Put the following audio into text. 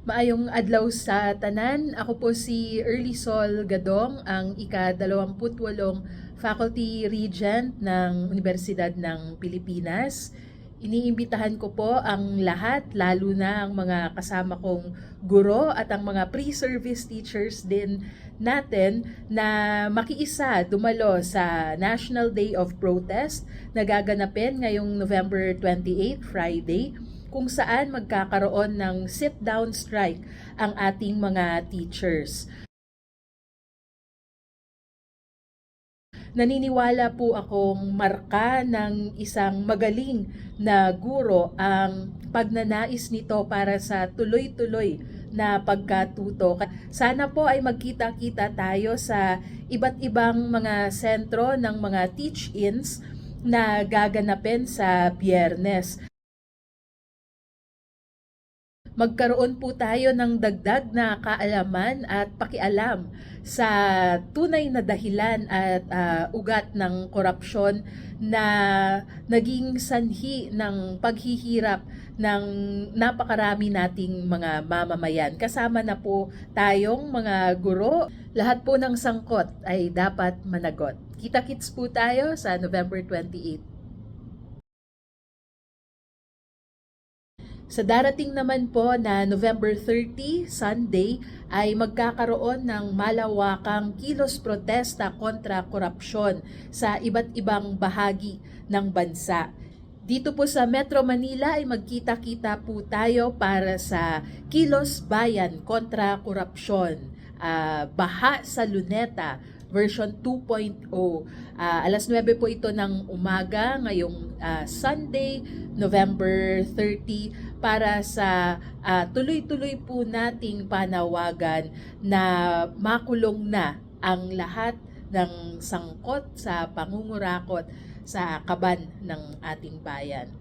Maayong adlaw sa tanan. Ako po si Early Sol Gadong, ang ika-28 Faculty Regent ng Universidad ng Pilipinas. Iniimbitahan ko po ang lahat, lalo na ang mga kasama kong guro at ang mga pre-service teachers din natin na makiisa dumalo sa National Day of Protest na gaganapin ngayong November 28, Friday kung saan magkakaroon ng sit-down strike ang ating mga teachers. Naniniwala po akong marka ng isang magaling na guro ang pagnanais nito para sa tuloy-tuloy na pagkatuto. Sana po ay magkita-kita tayo sa iba't ibang mga sentro ng mga teach-ins na gaganapin sa biyernes magkaroon po tayo ng dagdag na kaalaman at pakialam sa tunay na dahilan at ah, ugat ng korupsyon na naging sanhi ng paghihirap ng napakarami nating mga mamamayan. Kasama na po tayong mga guro. Lahat po ng sangkot ay dapat managot. Kita-kits po tayo sa November 28. Sa darating naman po na November 30, Sunday, ay magkakaroon ng malawakang kilos protesta kontra korupsyon sa iba't ibang bahagi ng bansa. Dito po sa Metro Manila ay magkita-kita po tayo para sa Kilos Bayan kontra Korupsyon. Ah, Baha sa Luneta version 2.0. Ah, alas 9 po ito ng umaga ngayong ah, Sunday, November 30 para sa ah, tuloy-tuloy po nating panawagan na makulong na ang lahat ng sangkot sa pangungurakot sa kaban ng ating bayan.